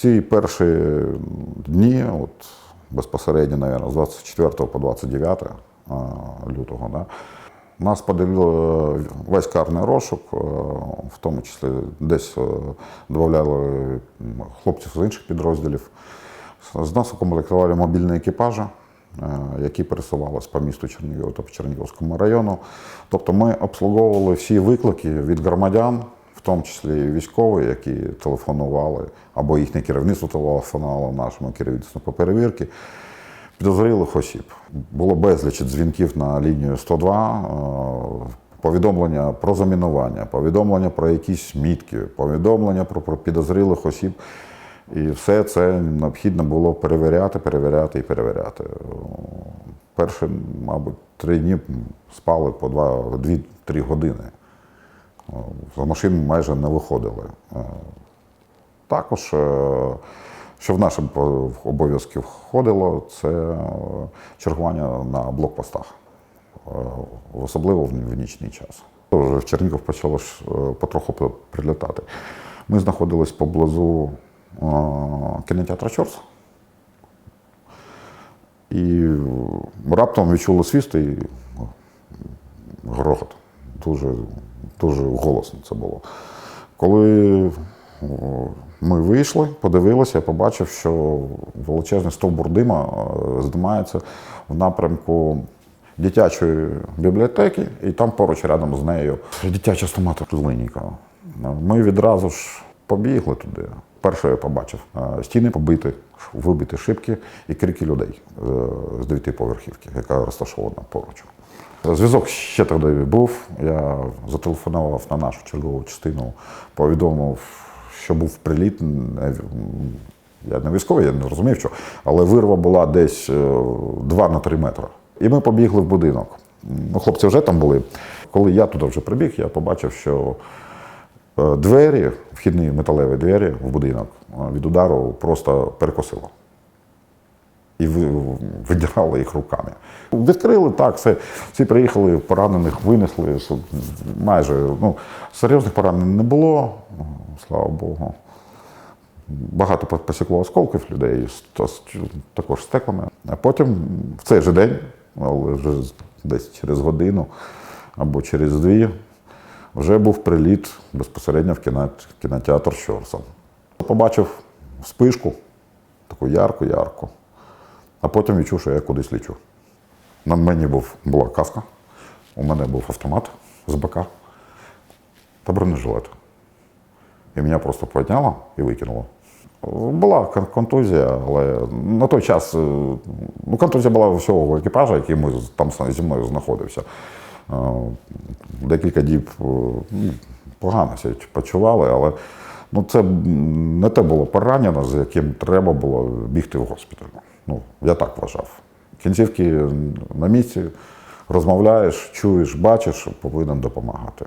ці перші дні, от безпосередньо, мабуть, з 24 по 29 лютого, да, нас поділили весь карний розшук, е, в тому числі десь е, додавали хлопців з інших підрозділів. З нас укомплектували мобільні екіпажі, е, які пересувалися по місту Чернігів та по Чернігівському району. Тобто ми обслуговували всі виклики від громадян, тому числі і військові, які телефонували, або їхнє керівництво телефонувало нашому керівництву по перевірці. Підозрілих осіб. Було безліч дзвінків на лінію 102, е, повідомлення про замінування, повідомлення про якісь мітки, повідомлення про підозрілих осіб. І все це необхідно було перевіряти, перевіряти і перевіряти. Перші, мабуть, три дні спали по 2-3 години. За машин майже не виходили. Е, Також, е, що в наші обов'язки входило, це е, чергування на блокпостах, е, особливо в нічний час. Вже в Чернігів почало е, потроху прилітати. Ми знаходились поблизу е, кінотеатру Чорс. І раптом відчули свіст і грохот. Дуже, дуже голосно це було. Коли ми вийшли, подивилися, я побачив, що величезний стовбур дима е, здимається в напрямку дитячої бібліотеки, і там поруч рядом з нею дитяча стоматоклініка. Ми відразу ж побігли туди. Перше я побачив е, стіни побиті, вибиті шибки і крики людей е, з дев'ятиповерхівки, яка розташована поруч. Зв'язок ще тоді був. Я зателефонував на нашу чергову частину, повідомив, що був приліт. Я не військовий, я не розумів, що, але вирва була десь 2 на 3 метри. І ми побігли в будинок. Ну, хлопці вже там були. Коли я туди вже прибіг, я побачив, що е, двері, вхідні металеві двері в будинок е, від удару просто перекосило і ви- видирали їх руками. Відкрили так, все. Всі приїхали, поранених винесли. Майже ну, серйозних поранень не було, слава Богу. Багато посікло осколків людей, також стеклами. А потім в цей же день, але вже десь через годину або через дві, вже був приліт безпосередньо в кіно- в кінотеатр Щорса. Побачив спишку, таку ярку-ярку. А потім відчув, що я кудись лічу. На мені був, була каска, у мене був автомат з БК та бронежилет. І мене просто підняло і викинуло. Була контузія, але на той час е, ну, контузія була всього екіпажу, який ми там зі мною знаходився. Декілька діб ну, погано себе почували, але ну, це не те було поранення, з яким треба було бігти в госпіталь. Ну, я так вважав. Кінцівки на місці, розмовляєш, чуєш, бачиш, повинен допомагати.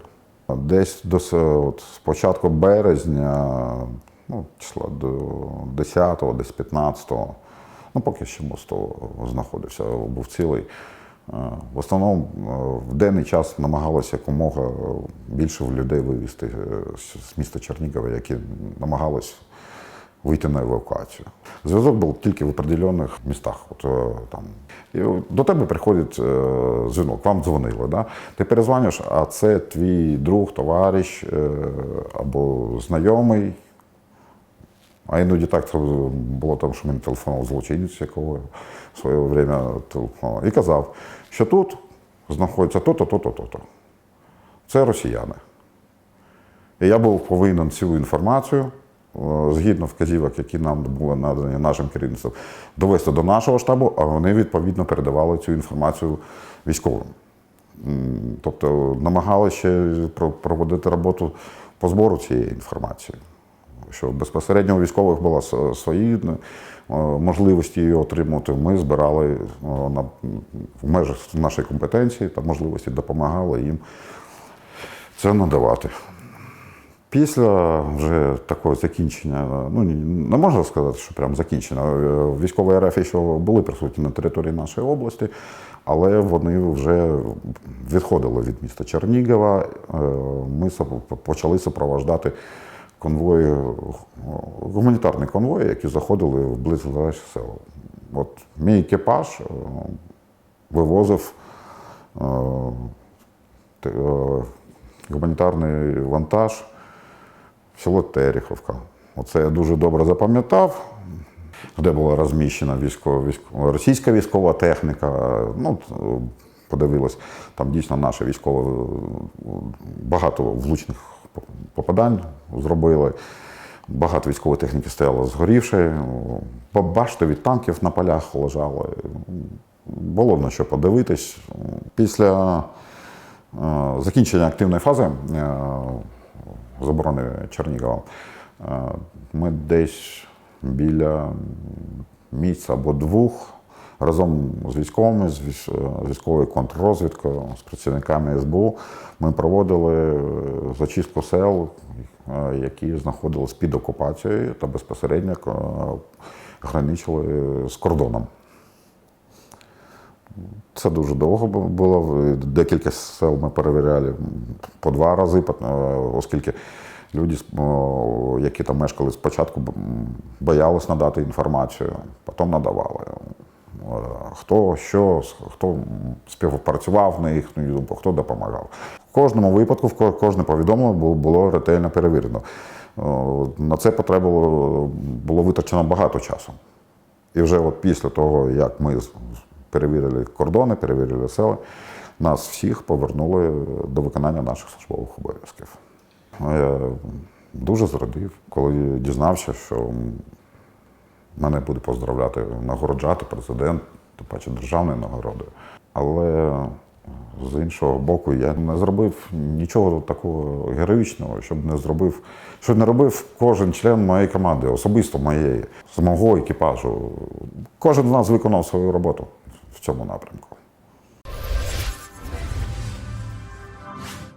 Десь до от, з початку березня, ну, числа до 10-го, десь 15-го, ну поки ще мосту знаходився, був цілий. Е, В основному е, в денний час намагалися якомога більше людей вивезти е, з- міста Чернігова, які намагались вийти на евакуацію. Зв'язок був тільки в определених містах. От, е, там. І до тебе приходить е, дзвінок, вам дзвонили. Да? Ти перезвониш, а це твій друг, товариш е, або знайомий. А іноді так це було там, що мені телефонував злочинець, якого в своє время телефонував. І казав, що тут знаходиться то-то, то-то, то-то. Це росіяни. І я був повинен цю інформацію, е, згідно вказівок, які нам були надані нашим керівництвом, довести до нашого штабу, а вони відповідно передавали цю інформацію військовим. Тобто намагалися проводити роботу по збору цієї інформації. Що безпосередньо у військових були свої е, можливості її отримати. Ми збирали е, на, в межах нашої компетенції та можливості допомагали їм це надавати. Після вже такого закінчення, ну не можна сказати, що прям закінчення. Е, Військові РФ ще були присутні на території нашої області, але вони вже відходили від міста Чернігова. Ми почали супроводжувати конвої, гуманітарні конвої, які заходили в близлежащі села. От мій екіпаж е, вивозив е, е, гуманітарний вантаж в село Тереховка. Оце я дуже добре запам'ятав, де була розміщена військова, військова, російська військова техніка. Ну, подивилось, там дійсно наша військова е, багато влучних попадань зробили. Багато військової техніки стояло згорівши, башти від танків на полях лежали. Було на що подивитись. Після е, закінчення активної фази е, заборони Чернігова е, ми десь біля місяця або двох разом з військовими, з військовою контррозвідкою, з працівниками СБУ ми проводили е, зачистку сел, е, які знаходились під окупацією та безпосередньо е, граничили з кордоном. Це дуже довго було. Декілька сел ми перевіряли по два рази, е, оскільки люди, які там мешкали спочатку, боялись надати інформацію, потім надавали. Е, Хто що, хто співпрацював на їхню думку, хто допомагав. В кожному випадку, в кожне повідомлення було ретельно перевірено. На це потребувало було витрачено багато часу. І вже от після того, як ми перевірили кордони, перевірили села, нас всіх повернули до виконання наших службових обов'язків. Я дуже зрадів, коли дізнався, що мене буде поздравляти, нагороджати президент, тим паче державною нагородою. Але з іншого боку, я не зробив нічого такого героїчного, щоб не зробив, що не робив кожен член моєї команди, особисто моєї, з мого екіпажу. Кожен з нас виконав свою роботу в цьому напрямку.